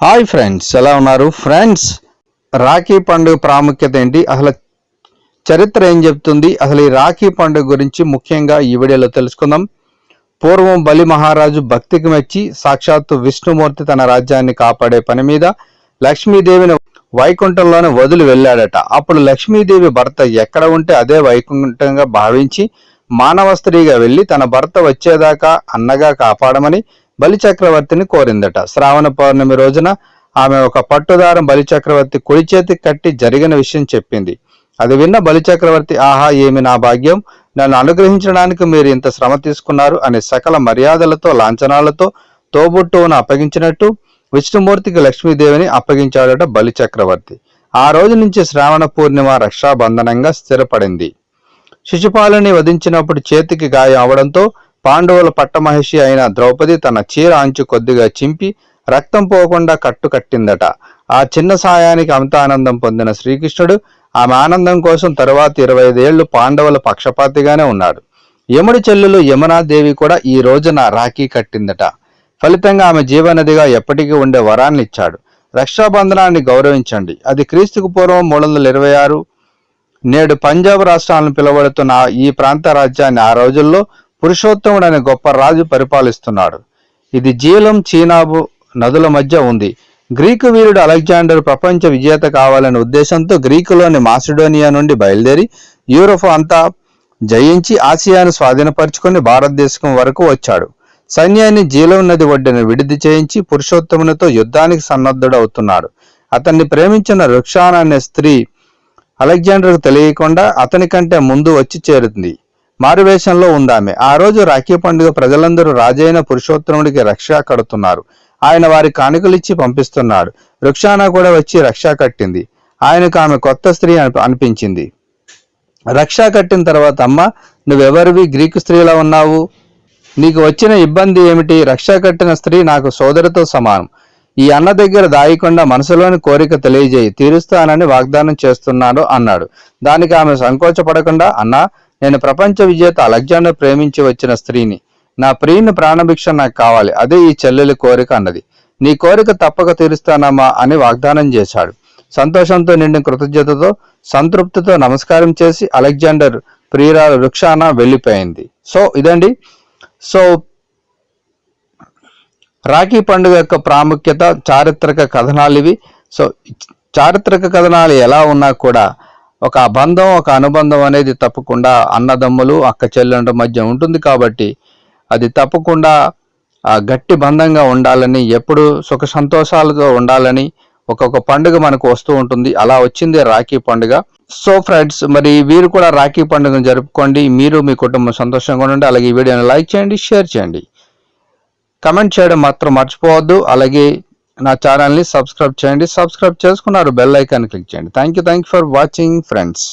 Hi friends ఎలా ఉన్నారు? Friends Rakhi పండుగ ప్రాముఖ్యత ఏంటి? అసలు చరిత్ర ఏం చెప్తుంది? అసలు ఈ రాఖీ పండుగ గురించి ముఖ్యంగా ఈ వీడియోలో తెలుసుకుందాం. పూర్వం బలి మహారాజు భక్తికి మెచ్చి సాక్షాత్తు విష్ణుమూర్తి తన రాజ్యాన్ని కాపాడే పని మీద లక్ష్మీదేవిని వైకుంఠంలోనే వదిలి వెళ్ళాడట. అప్పుడు లక్ష్మీదేవి భర్త ఎక్కడ ఉంటే అదే వైకుంఠంగా భావించి మానవ స్త్రీగా వెళ్ళి తన భర్త వచ్చేదాకా అన్నగా కాపాడమని బలి చక్రవర్తిని కోరిందట. శ్రావణ పౌర్ణమి రోజున ఆమె ఒక పట్టుదారం బలిచక్రవర్తి కుడి చేతికి కట్టి జరిగిన విషయం చెప్పింది. అది విన్న బలి చక్రవర్తి ఆహా ఏమి నా భాగ్యం? నన్ను అనుగ్రహించడానికి మీరు ఇంత శ్రమ తీసుకున్నారు అనే సకల మర్యాదలతో లాంఛనాలతో తోబుట్టువును అప్పగించినట్టు విష్ణుమూర్తికి లక్ష్మీదేవిని అప్పగించాడట బలి చక్రవర్తి ఆ రోజు నుంచి శ్రావణ పూర్ణిమ రక్షాబంధనంగా స్థిరపడింది. శిశుపాలని వధించినప్పుడు చేతికి గాయం అవడంతో పాండవుల పట్టమహిషి అయిన ద్రౌపది తన చీర అంచు కొద్దిగా చింపి రక్తం పోకుండా కట్టు కట్టిందట ఆ చిన్న సాయానికి అంత ఆనందం పొందిన శ్రీకృష్ణుడు ఆమె ఆనందం కోసం తరువాత ఇరవై ఐదేళ్ళు పాండవుల పక్షపాతిగానే ఉన్నాడు. యముడి చెల్లెలు యమునాదేవి కూడా ఈ రోజున రాఖీ కట్టిందట. ఫలితంగా ఆమె జీవనదిగా ఎప్పటికీ ఉండే వరాన్ని ఇచ్చాడు రక్షాబంధనాన్ని గౌరవించండి. అది క్రీస్తుకు పూర్వం మూడు వందల ఇరవై ఆరు నేడు పంజాబ్ రాష్ట్రాలను పిలువడుతున్న ఈ ప్రాంత రాజ్యాన్ని ఆ రోజుల్లో పురుషోత్తముడు అనే గొప్ప రాజు పరిపాలిస్తున్నాడు. ఇది జీలం చీనాబు నదుల మధ్య ఉంది. గ్రీకు వీరుడు అలెగ్జాండర్ ప్రపంచ విజేత కావాలనే ఉద్దేశంతో గ్రీకులోని మాసిడోనియా నుండి బయలుదేరి యూరోప్ అంతా జయించి ఆసియాను స్వాధీనపరుచుకొని భారతదేశం వరకు వచ్చాడు. సైన్యాన్ని జీలం నది ఒడ్డున విడిది చేయించి పురుషోత్తమునితో యుద్ధానికి సన్నద్ధుడవుతున్నాడు. అతన్ని ప్రేమించిన రుక్షాన్ అనే స్త్రీ అలెగ్జాండర్కు తెలియకుండా అతని కంటే ముందు వచ్చి చేరుతుంది మారువేషంలో ఉందామె. ఆ రోజు రాఖీ పండుగ ప్రజలందరూ రాజైన పురుషోత్తముడికి రక్ష కడుతున్నారు. ఆయన వారి కానుకలిచ్చి పంపిస్తున్నాడు. రుక్షానా కూడా వచ్చి రక్ష కట్టింది. ఆయనకు ఆమె కొత్త స్త్రీ అని అనిపించింది. రక్ష కట్టిన తర్వాత అమ్మ నువ్వెవరివి? గ్రీకు స్త్రీలా ఉన్నావు? నీకు వచ్చిన ఇబ్బంది ఏమిటి? రక్ష కట్టిన స్త్రీ నాకు సోదరితో సమానం. ఈ అన్న దగ్గర దాయకుండా మనసులోని కోరిక తెలియజేయి తీరుస్తానని వాగ్దానం చేస్తున్నాడు అన్నాడు. దానికి ఆమె సంకోచపడకుండా అన్న నేను ప్రపంచ విజేత అలెగ్జాండర్ ప్రేమించి వచ్చిన స్త్రీని. నా ప్రియుని ప్రాణభిక్ష నాకు కావాలి. అదే ఈ చెల్లెలి కోరిక అన్నది. నీ కోరిక తప్పక తీరుస్తానమ్మా అని వాగ్దానం చేశాడు. సంతోషంతో నిండిన కృతజ్ఞతతో సంతృప్తితో నమస్కారం చేసి అలెగ్జాండర్ ప్రియురాలు వృక్షాన వెళ్ళిపోయింది. సో ఇదండి. సో రాఖీ పండుగ యొక్క ప్రాముఖ్యత చారిత్రక కథనాలు ఇవి. సో చారిత్రక కథనాలు ఎలా ఉన్నా కూడా ఒక బంధం ఒక అనుబంధం అనేది తప్పకుండా అన్నదమ్ములు అక్క చెల్లెండ్ల మధ్య ఉంటుంది కాబట్టి అది తప్పకుండా ఆ గట్టి బంధంగా ఉండాలని ఎప్పుడు సుఖ సంతోషాలతో ఉండాలని ఒక్కొక్క పండుగ మనకు వస్తూ ఉంటుంది. అలా వచ్చింది రాఖీ పండుగ. సో ఫ్రెండ్స్ మరి వీరు కూడా రాఖీ పండుగను జరుపుకోండి. మీరు మీ కుటుంబం సంతోషంగా ఉండండి. అలాగే ఈ వీడియోని లైక్ చేయండి షేర్ చేయండి. కమెంట్ చేయడం మాత్రం మర్చిపోవద్దు. అలాగే నా ఛానల్ని సబ్స్క్రైబ్ చేయండి. సబ్స్క్రైబ్ చేసుకున్నారు బెల్ ఐకాన్ క్లిక్ చేయండి. Thank you thank you for watching friends